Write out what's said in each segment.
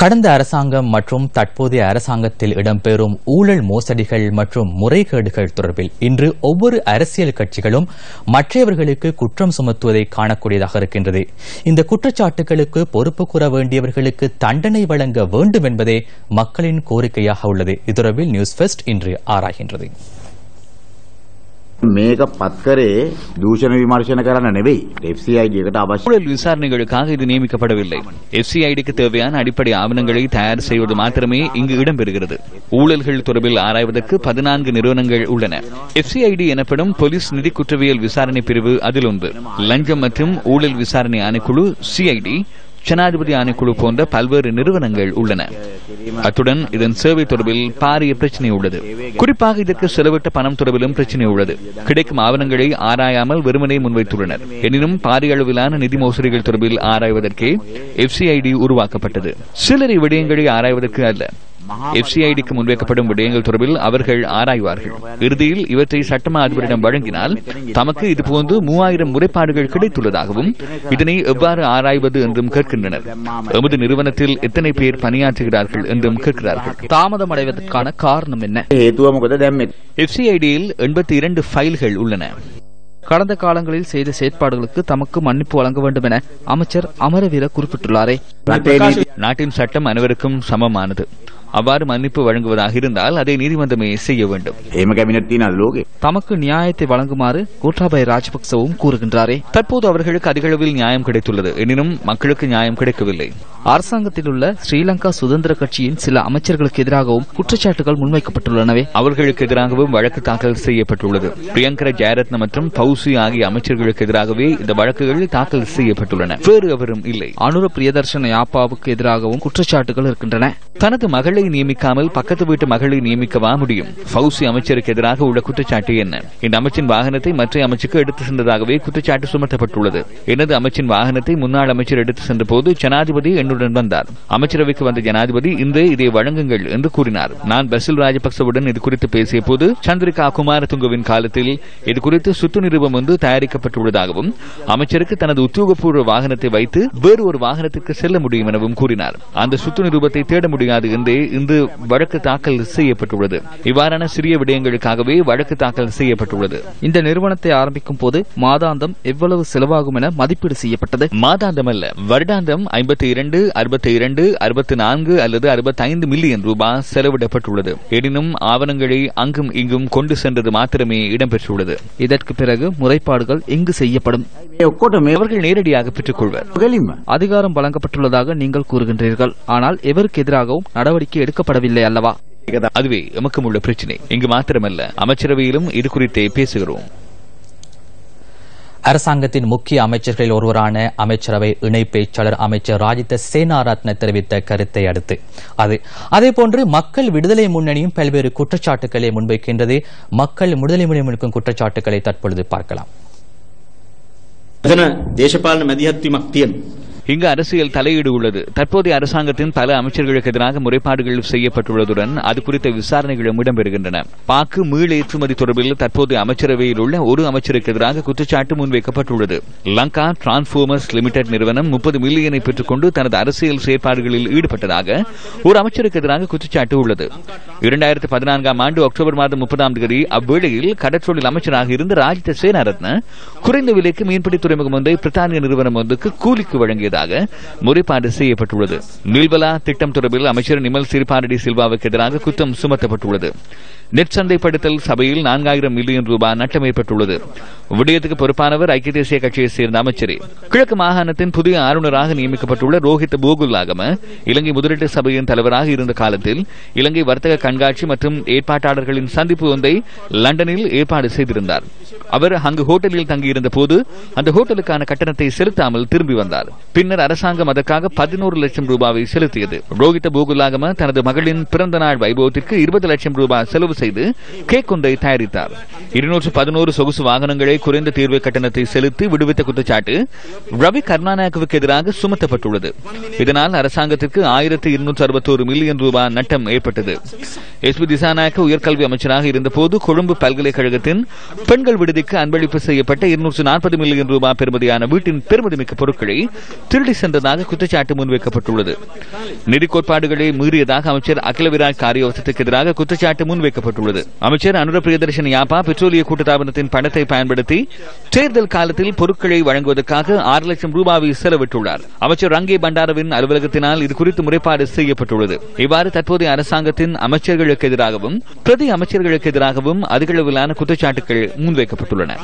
கடந்த அரசாங்கம் மற்றும் தற்போதைய அரசாங்கத்தில் இடம்பெறும் ஊழல் மோசடிகள் மற்றும் முறைகேடுகள் தொடர்பில் இன்று ஒவ்வொரு அரசியல் கட்சிகளும் மற்றவர்களுக்கு குற்றம் சுமத்துவதை காணக்கூடியதாக இருக்கின்றது. இந்த குற்றச்சாட்டுகளுக்கு பொறுப்பு கூற வேண்டியவர்களுக்கு தண்டனை வழங்க வேண்டும் என்பதே மக்களின் கோரிக்கையாக உள்ளது. இது தொடர்பில் நியூஸ் ஃபெஸ்ட் இன்று ஆராய்கின்றது. මේක පත් කරේ දූෂණ විමර්ශන කරන්න නෙවෙයි FCID එකට අවශ්‍ය ஊழல் விசாரணைகளுக்காக இது நியமிக்கப்படவில்லை எஃப்சிஐடிக்கு தேவையான அடிப்படை ஆவணங்களை தயார் செய்வது மாத்திரமே இங்கு இடம்பெறுகிறது ஊழல்கள் தொடர்பில் ஆராய்வதற்கு பதினான்கு நிறுவனங்கள் உள்ளன எஃப்சிஐடி எனப்படும் போலீஸ் நிதி குற்றவியல் விசாரணை பிரிவு அதில் ஒன்று லஞ்சம் மற்றும் ஊழல் விசாரணை ஆணைக்குழு சிஐடி ஜனாதிபதி ஆணைக்குழு போன்ற பல்வேறு நிறுவனங்கள் உள்ளன. அத்துடன் இதன் சேவை தொடர்பில் பாரிய பிரச்சனை உள்ளது. குறிப்பாக இதற்கு செலவிட்ட பணம் தொடர்பிலும் பிரச்சனை உள்ளது. கிடைக்கும் ஆவணங்களை ஆராயாமல் வெறுமனே முன்வைத்துள்ளனர். எனினும் பாரிய அளவிலான நிதி மோசடிகள் தொடர்பில் ஆராய்வதற்கே எஃப்சிஐடி உருவாக்கப்பட்டது. சிலரை விடயங்களை ஆராய்வதற்கு அல்ல. எஃப்சிஐடிக்கு முன்வைக்கப்படும் விடயங்கள் தொடர்பில் அவர்கள் ஆராய்வார்கள். இறுதியில் இவற்றை சட்டமா அதிபரிடம் வழங்கினால் தமக்கு இதுபோன்று மூவாயிரம் முறைப்பாடுகள் கிடைத்துள்ளதாகவும் இதனை எவ்வாறு ஆராய்வது என்றும் கேட்கின்றனர். எமது நிறுவனத்தில் எத்தனை பேர் பணியாற்றுகிறார்கள் என்றும் கேட்கிறார்கள். தாமதம் அடைவதற்கான காரணம் என்ன? எஃப்சிஐடியில் எண்பத்தி இரண்டு பைல்கள் உள்ளன. கடந்த காலங்களில் செய்த செயற்பாடுகளுக்கு தமக்கு மன்னிப்பு வழங்க வேண்டும் என அமைச்சர் அமரவீர குறிப்பிட்டுள்ளாரே. நாட்டின் சட்டம் அனைவருக்கும் சமமானது. அவ்வாறு மன்னிப்பு வழங்குவதாக இருந்தால் அதை நீதிமன்றமே செய்ய வேண்டும். தமக்கு நியாயத்தை வழங்குமாறு கோட்டாபய ராஜபக்சவும் கூறுகின்றாரே. தற்போது அவர்களுக்கு அதிகளவில் நியாயம் கிடைத்துள்ளது. எனினும் மக்களுக்கு நியாயம் கிடைக்கவில்லை. அரசாங்கத்தில் உள்ள ஸ்ரீலங்கா சுதந்திர கட்சியின் சில அமைச்சர்களுக்கு எதிராகவும் குற்றச்சாட்டுகள் முன்வைக்கப்பட்டுள்ளனவே. அவர்களுக்கு எதிராகவும் வழக்கு தாக்கல் செய்யப்பட்டுள்ளது. பிரியங்கர ஜெயரத்ன மற்றும் பௌசி ஆகிய அமைச்சர்களுக்கு எதிராகவே இந்த வழக்குகள் தாக்கல் செய்யப்பட்டுள்ளன. வேறு அவரும் இல்லை. அனுர பிரியதர்ஷன யாப்பாவுக்கு எதிராகவும் குற்றச்சாட்டுகள் இருக்கின்றன. தனது மகளை மகளை நியமிக்காமல் பக்கத்து வீட்டு மகளை நியமிக்கவா முடியும்? ஃபவுசி அமைச்சருக்கு எதிராக உள்ள குற்றச்சாட்டு என்ன? இந்த அமைச்சின் வாகனத்தை மற்ற அமைச்சுக்கு எடுத்து சென்றதாகவே குற்றச்சாட்டு சுமத்தப்பட்டுள்ளது. எனது அமைச்சின் வாகனத்தை முன்னாள் அமைச்சர் எடுத்து சென்ற போது ஜனாதிபதி என்னுடன் வந்தார். அமைச்சரவைக்கு வந்த ஜனாதிபதி இன்று இதை வழங்குங்கள் என்று கூறினார். நான் பசில் ராஜபக்சவுடன் இது குறித்து பேசிய போது சந்திரிகா குமாரதுங்கவின் காலத்தில் இது குறித்து சுத்து நிருபம் ஒன்று தயாரிக்கப்பட்டுள்ளதாகவும் அமைச்சருக்கு தனது உத்தியோகபூர்வ வாகனத்தை வைத்து வேறு ஒரு வாகனத்திற்கு செல்ல முடியும் எனவும் கூறினார். அந்த சுத்து நிருபத்தை தேட முடியாது என்றே இன்று வழக்கு தாக்கல் செய்யப்பட்டுள்ளது. இவ்வாறான சிறிய விடயங்களுக்காகவே வழக்கு தாக்கல் செய்யப்பட்டுள்ளது. இந்த நிறுவனத்தை ஆரம்பிக்கும் போது மாதாந்தம் எவ்வளவு செலவாகும் என மதிப்பீடு செய்யப்பட்டது. மாதாந்தம் அல்ல வருடாந்தம் ஐம்பத்தி இரண்டு அறுபத்தி இரண்டு அறுபத்தி நான்கு அல்லது அறுபத்தி ஐந்து மில்லியன் ரூபாய் செலவிடப்பட்டுள்ளது. எனினும் ஆவணங்களை அங்கும் இங்கும் கொண்டு சென்றது மாத்திரமே இடம்பெற்றுள்ளது. இதற்கு பிறகு முறைப்பாடுகள் எங்கு செய்யப்படும்? அவர்கள் நேரடியாக பெற்றுக் கொள்வர் அதிகாரம் வழங்கப்பட்டுள்ளதாக நீங்கள் கூறுகின்றீர்கள். ஆனால் எவருக்கு எதிராகவும் நடவடிக்கை எடுக்கப்படவில்லை அல்லவா அதுவே எமக்கும் உள்ள பிரச்சினை இங்கு மாத்திரமல்ல அமைச்சரவையிலும் இது குறித்தே பேசுகிறோம் அரசாங்கத்தின் முக்கிய அமைச்சர்களில் ஒருவரான அமைச்சரவை இணை பேச்சாளர் அமைச்சர் ராஜித சேனாரத்ன தெரிவித்த கருத்தை அடுத்து அது அதேபோன்று மக்கள் விடுதலை முன்னணியும் பல்வேறு குற்றச்சாட்டுகளை முன்வைக்கின்றது மக்கள் விடுதலை முன்னணி முன்வைக்கும் குற்றச்சாட்டுகளை தற்பொழுது பார்க்கலாம் එතන දේශපාලන මැදිහත්වීමක් තියෙනවා. இங்கு அரசியல் தலையீடு உள்ளது. தற்போதைய அரசாங்கத்தின் பல அமைச்சர்களுக்கு எதிராக முறைப்பாடுகள் செய்யப்பட்டுள்ளதுடன் அது குறித்த விசாரணைகளும் இடம்பெறுகின்றன பாக்கு மீள் ஏற்றுமதி தொடர்பில் தற்போதைய அமைச்சரவையில் உள்ள ஒரு அமைச்சருக்கு எதிராக குற்றச்சாட்டு முன்வைக்கப்பட்டுள்ளது. லங்கா டிரான்ஸ்போர்மர்ஸ் லிமிடெட் நிறுவனம் முப்பது மில்லியனை பெற்றுக்கொண்டு தனது அரசியல் செயற்பாடுகளில் ஈடுபட்டதாக ஒரு அமைச்சருக்கு எதிராக குற்றச்சாட்டு உள்ளது. இரண்டாயிரத்தி பதினான்காம் ஆண்டு அக்டோபர் மாதம் முப்பதாம் தேதி அவ்வேளையில் கடற்றொழில் அமைச்சராக இருந்த ராஜித சேனாரத்ன குறைந்த விலைக்கு மீன்பிடி துறைமுகம் ஒன்றை பிரித்தானிய நிறுவனம் ஒன்றுக்கு கூலிக்கு வழங்கியதாக முறைப்பாடு செய்யப்பட்டுள்ளது. நில்வலா திட்டம் தொடர்பில் அமைச்சர் நிமல் சிறிபாரடி சில்வாவுக்கு எதிராக குற்றம் சுமத்தப்பட்டுள்ளது. நெட் சந்தைப்படுத்தல் சபையில் நான்காயிரம் மில்லியன் ரூபாய் நட்டம் ஏற்பட்டுள்ளது விடயத்துக்கு பொறுப்பானவர் ஐக்கிய தேசிய கட்சியைச் சேர்ந்த அமைச்சர். கிழக்கு மாகாணத்தின் புதிய ஆளுநராக நியமிக்கப்பட்டுள்ள ரோஹித் போகுல்லாகம இலங்கை முதலீட்டு சபையின் தலைவராக இருந்த காலத்தில் இலங்கை வர்த்தக கண்காட்சி மற்றும் ஏற்பாட்டாளர்களின் சந்திப்பு ஒன்றை லண்டனில் ஏற்பாடு செய்திருந்தார். அவர் அங்கு ஹோட்டலில் தங்கியிருந்த போது அந்த ஹோட்டலுக்கான கட்டணத்தை செலுத்தாமல் திரும்பி வந்தார். பின்னர் அரசாங்கம் அதற்காக பதினோரு லட்சம் ரூபாவை செலுத்தியது. ரோஹித போகுலாகம தனது மகளின் பிறந்த நாள் வைபவத்திற்கு இருபது லட்சம் ரூபாய் செலவு செய்து கேக் ஒன்றை தயாரித்தார். இருநூற்று பதினோரு சொகுசு வாகனங்களை குறைந்த தீர்வு கட்டணத்தை செலுத்தி விடுவித்த குற்றச்சாட்டு ரவி கருணாநாயகவுக்கு எதிராக சுமத்தப்பட்டுள்ளது. இதனால் அரசாங்கத்திற்கு ஆயிரத்து இருநூற்று அறுபத்தோரு மில்லியன் ரூபாய் நட்டம் ஏற்பட்டது. எஸ் பி திசாநாயக்க உயர்கல்வி அமைச்சராக இருந்தபோது கொழும்பு பல்கலைக்கழகத்தின் பெண்கள் விடுதிக்கு அன்பளிப்பு செய்யப்பட்ட இருநூற்று நாற்பது மில்லியன் ரூபாய் பெறுமதியான வீட்டின் பெருமதிமிக்க பொருட்களை திருடி சென்றதாக குற்றச்சாட்டு முன்வைக்கப்பட்டுள்ளது. நிதி கோட்பாடுகளை மீறியதாக அமைச்சர் அகில விராட் காரியவசத்துக்கு எதிராக குற்றச்சாட்டு முன்வைக்கப்பட்டுள்ளது. அமைச்சர் அனுர பிரியதர்ஷன் யாப்பா பெட்ரோலிய கூட்டுத்தாபனத்தின் பணத்தை பயன்படுத்தி தேர்தல் காலத்தில் பொருட்களை வழங்குவதற்காக ஆறு லட்சம் ரூபாவை செலவிட்டுள்ளார். அமைச்சர் ரங்கே பண்டாரவின் அலுவலகத்தினால் இது குறித்து முறைப்பாடு செய்யப்பட்டுள்ளது. இவ்வாறு தற்போதைய அரசாங்கத்தின் அமைச்சர்களுக்கு எதிராகவும் பிரதி அமைச்சர்களுக்கு எதிராகவும் அதிகளவிலான குற்றச்சாட்டுகள் முன்வைக்கப்பட்டுள்ளன.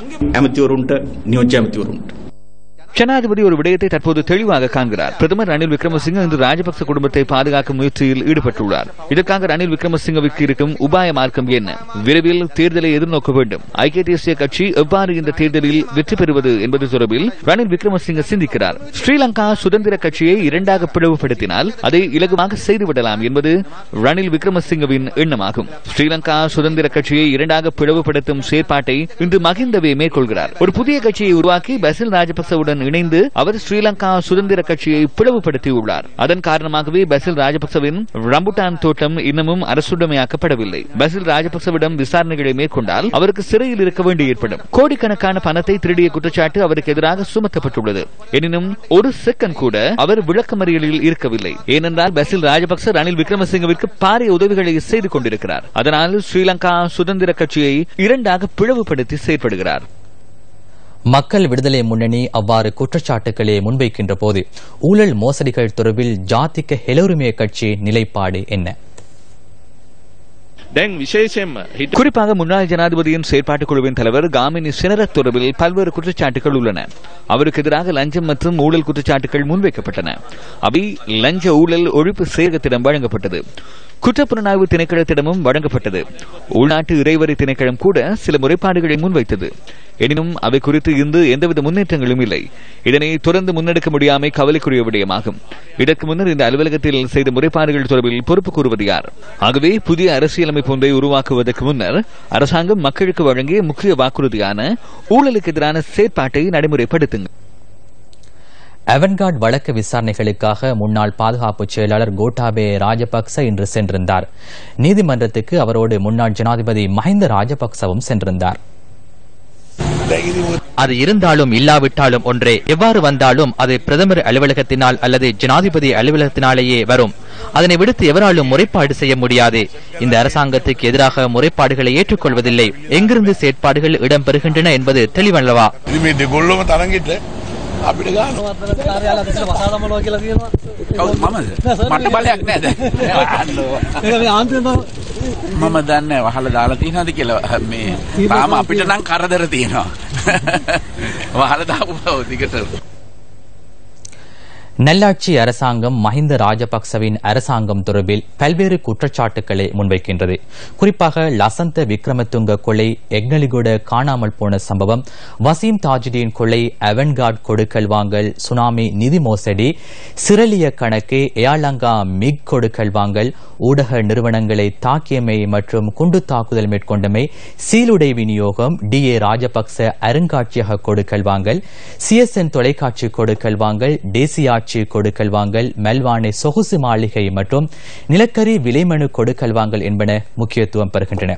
ஜனாதிபதி ஒரு விடயத்தை தற்போது தெளிவாக காண்கிறார். பிரதமர் ரணில் விக்ரமசிங்க இன்று ராஜபக்ச குடும்பத்தை பாதுகாக்கும் முயற்சியில் ஈடுபட்டுள்ளார். இதற்காக ரணில் விக்ரமசிங்கவுக்கு இருக்கும் உபாய மார்க்கம் என்ன? விரைவில் தேர்தலை எதிர்நோக்க வேண்டும். ஐக்கிய தேசிய கட்சி எவ்வாறு இந்த தேர்தலில் வெற்றி பெறுவது என்பது தொடர்பில் ரணில் விக்ரமசிங்க சிந்திக்கிறார். ஸ்ரீலங்கா சுதந்திர கட்சியை இரண்டாக பிளவுபடுத்தினால் அதை இலகுவாக செய்துவிடலாம் என்பது ரணில் விக்ரமசிங்கவின் எண்ணமாகும். ஸ்ரீலங்கா சுதந்திர கட்சியை இரண்டாக பிளவுபடுத்தும் செயற்பாட்டை இன்று மகிந்தவே மேற்கொள்கிறார். ஒரு புதிய கட்சியை உருவாக்கி பசில் ராஜபக்சவுடன் இணைந்து அவர் ஸ்ரீலங்கா சுதந்திர கட்சியை பிளவுபடுத்தியுள்ளார். அதன் காரணமாகவே பசில் ராஜபக்சவின் ரம்புட்டான் தோட்டம் இன்னமும் அரசுடைமையாக்கப்படவில்லை. பசில் ராஜபக்சவிடம் விசாரணைகளை மேற்கொண்டால் அவருக்கு சிறையில் இருக்க வேண்டி ஏற்படும். கோடிக்கணக்கான பணத்தை திருடிய குற்றச்சாட்டு அவருக்கு எதிராக சுமத்தப்பட்டுள்ளது. எனினும் ஒரு செகண்ட் கூட அவர் விளக்கமறியலில் இருக்கவில்லை. ஏனென்றால் பசில் ராஜபக்ச ரணில் விக்ரமசிங்கவிற்கு பாரிய உதவிகளை செய்து கொண்டிருக்கிறார். அதனால் ஸ்ரீலங்கா சுதந்திர கட்சியை இரண்டாக பிளவுபடுத்தி செயற்படுகிறார். மக்கள் விடுதலை முன்னணி அவ்வாறு குற்றச்சாட்டுக்களை முன்வைக்கின்ற போது ஊழல் மோசடிகள் தொடர்பில் ஜாதிக ஹெலோருமே கட்சி நிலைப்பாடு என்ன? குறிப்பாக முன்னாள் ஜனாதிபதியின் செயற்பாட்டுக் குழுவின் தலைவர் காமினி சினரத் தொடர்பில் பல்வேறு குற்றச்சாட்டுகள் உள்ளன. அவருக்கு எதிராக லஞ்சம் மற்றும் ஊழல் குற்றச்சாட்டுகள் முன்வைக்கப்பட்டன. அவை லஞ்ச ஊழல் ஒழிப்பு சேகத்திடம் வழங்கப்பட்டது. குற்றப்புலனாய்வு திணைக்களத்திடமும் வழங்கப்பட்டது. உள்நாட்டு இறைவரி திணைக்களம் கூட சில முறைப்பாடுகளை முன்வைத்தது. எனினும் அவை குறித்து இன்று எந்தவித முன்னேற்றங்களும் இல்லை. இதனை தொடர்ந்து முன்னெடுக்க முடியாமை கவலைக்குரிய விடயமாகும். இதற்கு முன்னர் இந்த அலுவலகத்தில் செய்த முறைப்பாடுகள் தொடர்பில் பொறுப்பு கூறுவது யார்? ஆகவே புதிய அரசியலமைப்பு ஒன்றை உருவாக்குவதற்கு முன்னர் அரசாங்கம் மக்களுக்கு வழங்கிய முக்கிய வாக்குறுதியான ஊழலுக்கு எதிரான செயற்பாட்டை நடைமுறைப்படுத்துங்கள். அவன்கார்ட் வழக்கு விசாரணைகளுக்காக முன்னாள் பாதுகாப்பு செயலாளர் கோட்டாபே ராஜபக்ச இன்று சென்றிருந்தார். நீதிமன்றத்துக்கு அவரோடு முன்னாள் ஜனாதிபதி மஹிந்த ராஜபக்சவும் சென்றிருந்தார். அது இருந்தாலும் இல்லாவிட்டாலும் ஒன்றே. எவ்வாறு வந்தாலும் அது பிரதமர் அலுவலகத்தினால் அல்லது ஜனாதிபதி அலுவலகத்தினாலேயே வரும். அதனை விடுத்து எவராலும் முறைப்பாடு செய்ய முடியாது. இந்த அரசாங்கத்துக்கு எதிராக முறைப்பாடுகளை ஏற்றுக்கொள்வதில்லை. எங்கிருந்து செயற்பாடுகள் இடம்பெறுகின்றன என்பது தெளிவல்லவா? අපිට ගන්න. කාර්යාල අතට වසා දමනවා කියලා කියනවා. කවුද? මමද? මට බලයක් නැහැ දැන්. ආන්තිම මම දන්නේ වහලා දාලා තියනවාද කියලා මේ තාම අපිට නම් කරදර තියෙනවා. වහලා දාපුවා දිගට நல்லாட்சி அரசாங்கம் மஹிந்த ராஜபக்சவின் அரசாங்கம் தொடர்பில் பல்வேறு குற்றச்சாட்டுக்களை முன்வைக்கின்றது. குறிப்பாக லசந்த விக்ரமதுங்க கொலை எக்னலிகுட காணாமல் போன சம்பவம் வசீம் தாஜுதீன் கொலை அவன்கார்ட் கொடுக்கல் வாங்கல் சுனாமி நிதி மோசடி சிரலிய கணக்கு ஏலங்கா மிக் கொடுக்கல் வாங்கல் ஊடக நிறுவனங்களை தாக்கியமை மற்றும் குண்டு தாக்குதல் மேற்கொண்டமை சீலுடை விநியோகம் டி ஏ ராஜபக்ச அருங்காட்சியக கொடுக்கல் வாங்கல் சிஎஸ்என் தொலைக்காட்சி கொடுக்கல் வாங்கல் தேசிய காட்சி கொடுக்கல் வாங்கல் மெல்வானை சொகுசு மாளிகை மற்றும் நிலக்கரி விலைமனு கொடுக்கல் வாங்கல் என்பன முக்கியத்துவம் பெறுகின்றன.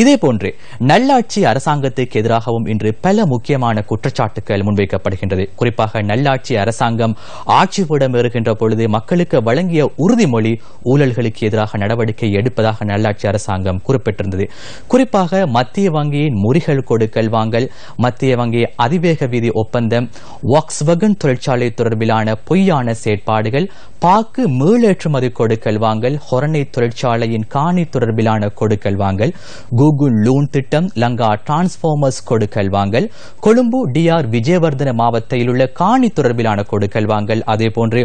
இதேபோன்று நல்லாட்சி அரசாங்கத்துக்கு எதிராகவும் இன்று பல முக்கியமான குற்றச்சாட்டுகள் முன்வைக்கப்படுகின்றது. குறிப்பாக நல்லாட்சி அரசாங்கம் ஆட்சியிடம் இருக்கின்ற பொழுது மக்களுக்கு வழங்கிய உறுதிமொழி ஊழல்களுக்கு எதிராக நடவடிக்கை எடுப்பதாக நல்லாட்சி அரசாங்கம் குறிப்பிட்டிருந்தது. குறிப்பாக மத்திய வங்கியின் முறிகள் கொடுக்கல் வாங்கல் மத்திய வங்கி அதிவேக வீதி ஒப்பந்தம் வாக்ஸ்வகன் தொழிற்சாலை தொடர்பிலான பொய்யா பொய்யான செயற்பாடுகள். பாக்கு மீளேற்றுமதி கொடுக்கல் வாங்கல் ஹொரணை தொழிற்சாலையின் காணி தொடர்பிலான கொடுக்கல் வாங்கல் கூகுள் லூன் திட்டம் லங்கா டிரான்ஸ்ஃபார்மர்ஸ் கொடுக்கல் வாங்கல் கொழும்பு டிஆர் விஜயவர்தன மாவட்டத்தில் உள்ள காணி தொடர்பிலான கொடுக்கல் வாங்கல். அதேபோன்று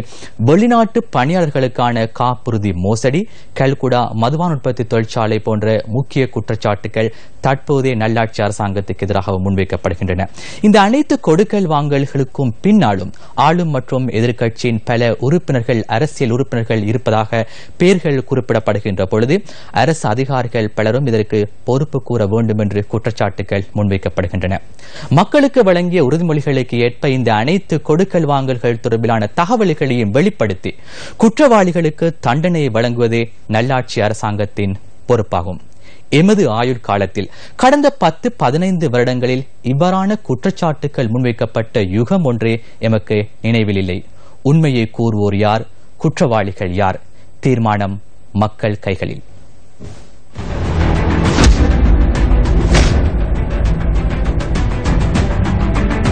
வெளிநாட்டு பணியாளர்களுக்கான காப்புறுதி மோசடி கல்குடா மதுபான உற்பத்தி தொழிற்சாலை போன்ற முக்கிய குற்றச்சாட்டுகள் தற்போதைய நல்லாட்சி அரசாங்கத்துக்கு எதிராக முன்வைக்கப்படுகின்றன. இந்த அனைத்து கொடுக்கல் வாங்கல்களுக்கும் பின்னாலும் ஆளும் மற்றும் எதிர்க்கட்சி கட்சியின் பல உறுப்பினர்கள் அரசியல் உறுப்பினர்கள் இருப்பதாக பெயர்கள் குறிப்பிடப்படுகின்ற பொழுது அரசு அதிகாரிகள் பலரும் இதற்கு பொறுப்பு கூற வேண்டும் என்று குற்றச்சாட்டுகள் முன்வைக்கப்படுகின்றன. மக்களுக்கு வழங்கிய உறுதிமொழிகளுக்கு ஏற்ப இந்த அனைத்து கொடுக்கல் வாங்கல்கள் தொடர்பிலான தகவல்களையும் வெளிப்படுத்தி குற்றவாளிகளுக்கு தண்டனை வழங்குவதே நல்லாட்சி அரசாங்கத்தின் பொறுப்பாகும். எமது ஆயுள் காலத்தில் கடந்த பத்து பதினைந்து வருடங்களில் இவ்வாறான குற்றச்சாட்டுகள் முன்வைக்கப்பட்ட யுகம் ஒன்றே எமக்கு நினைவில் இல்லை உண்மையை கூறுவோர் யார்? குற்றவாளிகள் யார்? தீர்மானம் மக்கள் கைகளில்.